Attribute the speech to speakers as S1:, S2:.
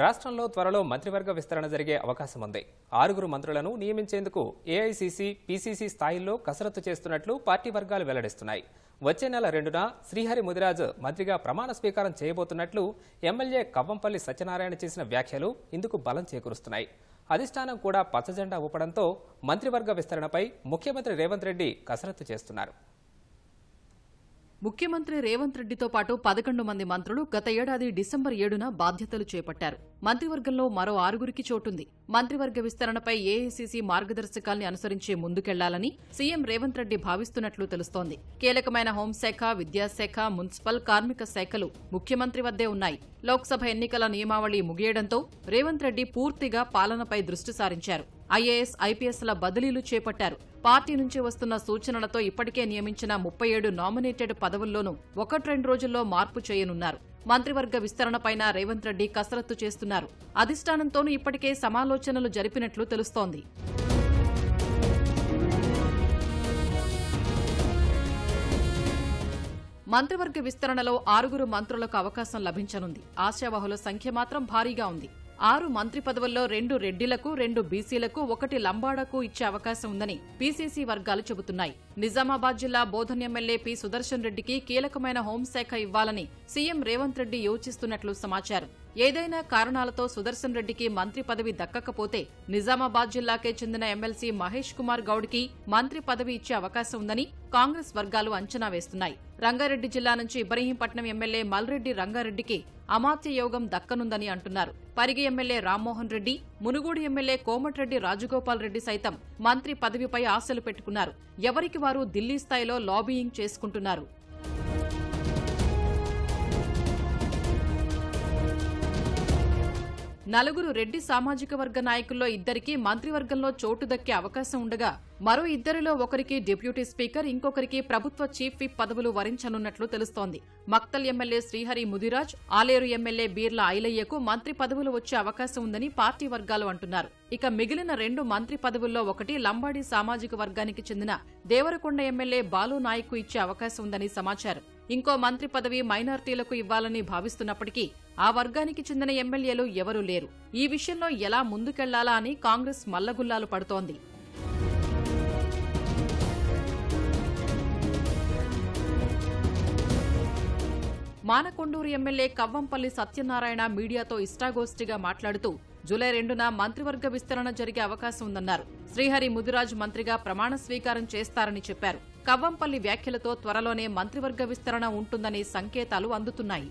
S1: రాష్ట్రంలో త్వరలో మంత్రివర్గ విస్తరణ జరిగే అవకాశం ఉంది ఆరుగురు మంత్రులను నియమించేందుకు ఏఐసీసీ పీసీసీ స్థాయిల్లో కసరత్తు చేస్తున్నట్లు పార్టీ వర్గాలు వెల్లడిస్తున్నాయి. వచ్చే నెల రెండున శ్రీహరి ముదిరాజ్ మంత్రిగా ప్రమాణ స్వీకారం చేయబోతున్నట్లు ఎమ్మెల్యే కవ్వంపల్లి సత్యనారాయణ చేసిన వ్యాఖ్యలు ఇందుకు బలం చేకూరుస్తున్నాయి. అధిష్టానం కూడా పచ్చజెండా ఊపడంతో మంత్రివర్గ విస్తరణపై ముఖ్యమంత్రి రేవంత్ రెడ్డి కసరత్తు చేస్తున్నారు.
S2: ముఖ్యమంత్రి రేవంత్ రెడ్డితో పాటు పదకొండు మంది మంత్రులు గత ఏడాది డిసెంబర్ ఏడున బాధ్యతలు చేపట్టారు. మంత్రివర్గంలో మరో ఆరుగురికి చోటుంది. మంత్రివర్గ విస్తరణపై ఏఐసీసీ మార్గదర్శకాల్ని అనుసరించి ముందుకెళ్ళాలని సీఎం రేవంత్ రెడ్డి భావిస్తున్నట్లు తెలుస్తోంది. కీలకమైన హోంశాఖ విద్యాశాఖ మున్సిపల్ కార్మిక శాఖలు ముఖ్యమంత్రి వద్దే ఉన్నాయి. లోక్సభ ఎన్నికల నియమావళి ముగియడంతో రేవంత్ రెడ్డి పూర్తిగా పాలనపై దృష్టి సారించారు. ఐఏఎస్ ఐపీఎస్ల బదిలీలు చేపట్టారు. పార్టీ నుంచి వస్తున్న సూచనలతో ఇప్పటికే నియమించిన ముప్పై ఏడు నామినేటెడ్ పదవుల్లోనూ ఒకటి రెండు రోజుల్లో మార్పు చేయనున్నారు. మంత్రివర్గ విస్తరణపైన రేవంత్ రెడ్డి కసరత్తు చేస్తున్నారు. అధిష్టానంతోనూ ఇప్పటికే సమాలోచనలు జరిపినట్లు తెలుస్తోంది. మంత్రివర్గ విస్తరణలో ఆరుగురు మంత్రులకు అవకాశం లభించనుంది. ఆశావాహుల సంఖ్య మాత్రం భారీగా ఉంది. ఆరు మంత్రి పదవుల్లో రెండు రెడ్డిలకు రెండు బీసీలకు ఒకటి లంబాడకు ఇచ్చే అవకాశం ఉందని పీసీసీ వర్గాలు చెబుతున్నాయి. నిజామాబాద్ జిల్లా బోధన్ ఎమ్మెల్యే పి సుదర్శన్ రెడ్డికి కీలకమైన హోంశాఖ ఇవ్వాలని సీఎం రేవంత్ రెడ్డి యోచిస్తున్నట్లు సమాచారం. ఏదైనా కారణాలతో సుదర్శన్ రెడ్డికి మంత్రి పదవి దక్కకపోతే నిజామాబాద్ జిల్లాకే చెందిన ఎమ్మెల్సీ మహేష్ కుమార్ గౌడ్కి మంత్రి పదవి ఇచ్చే అవకాశం ఉందని కాంగ్రెస్ వర్గాలు అంచనా వేస్తున్నాయి. రంగారెడ్డి జిల్లా నుంచి ఇబ్రహీంపట్నం ఎమ్మెల్యే మల్రెడ్డి రంగారెడ్డికి అమాత్య యోగం దక్కనుందని అంటున్నారు. పరిగి ఎమ్మెల్యే రామ్మోహన్ రెడ్డి మునుగోడు ఎమ్మెల్యే కోమటిరెడ్డి రాజగోపాల్ రెడ్డి సైతం మంత్రి పదవిపై ఆశలు పెట్టుకున్నారు. ఎవరికి వారు ఢిల్లీ స్థాయిలో లాబీయింగ్ చేసుకుంటున్నారు? నలుగురు రెడ్డి సామాజిక వర్గ నాయకుల్లో ఇద్దరికి మంత్రివర్గంలో చోటు దక్కే అవకాశం ఉండగా మరో ఇద్దరిలో ఒకరికి డిప్యూటీ స్పీకర్ ఇంకొకరికి ప్రభుత్వ చీఫ్ విప్ పదవులు వరించనున్నట్లు తెలుస్తోంది. మక్తల్ ఎమ్మెల్యే శ్రీహరి ముదిరాజ్ ఆలేరు ఎమ్మెల్యే బీర్ల ఐలయ్యకు మంత్రి పదవులు వచ్చే అవకాశం ఉందని పార్టీ వర్గాలు అంటున్నారు. ఇక మిగిలిన రెండు మంత్రి పదవుల్లో ఒకటి లంబాడి సామాజిక వర్గానికి చెందిన దేవరకొండ ఎమ్మెల్యే బాలు నాయక్ ఇచ్చే అవకాశం ఉందని సమాచారం. ఇంకో మంత్రి పదవి మైనార్టీలకు ఇవ్వాలని భావిస్తున్నప్పటికీ ఆ వర్గానికి చెందిన ఎమ్మెల్యేలు ఎవరూ లేరు. ఈ విషయంలో ఎలా ముందుకెళ్ళాలా అని కాంగ్రెస్ మల్లగుల్లాలు పడుతోంది. మానకొండూరు ఎమ్మెల్యే కవ్వంపల్లి సత్యనారాయణ మీడియాతో ఇష్టాగోష్ఠిగా మాట్లాడుతూ జూలై రెండున మంత్రివర్గ విస్తరణ జరిగే అవకాశం ఉందన్నారు. శ్రీహరి ముదిరాజ్ మంత్రిగా ప్రమాణ స్వీకారం చేస్తారని చెప్పారు. కవ్వంపల్లి వ్యాఖ్యలతో త్వరలోనే మంత్రివర్గ విస్తరణ ఉంటుందనే సంకేతాలు అందుతున్నాయి.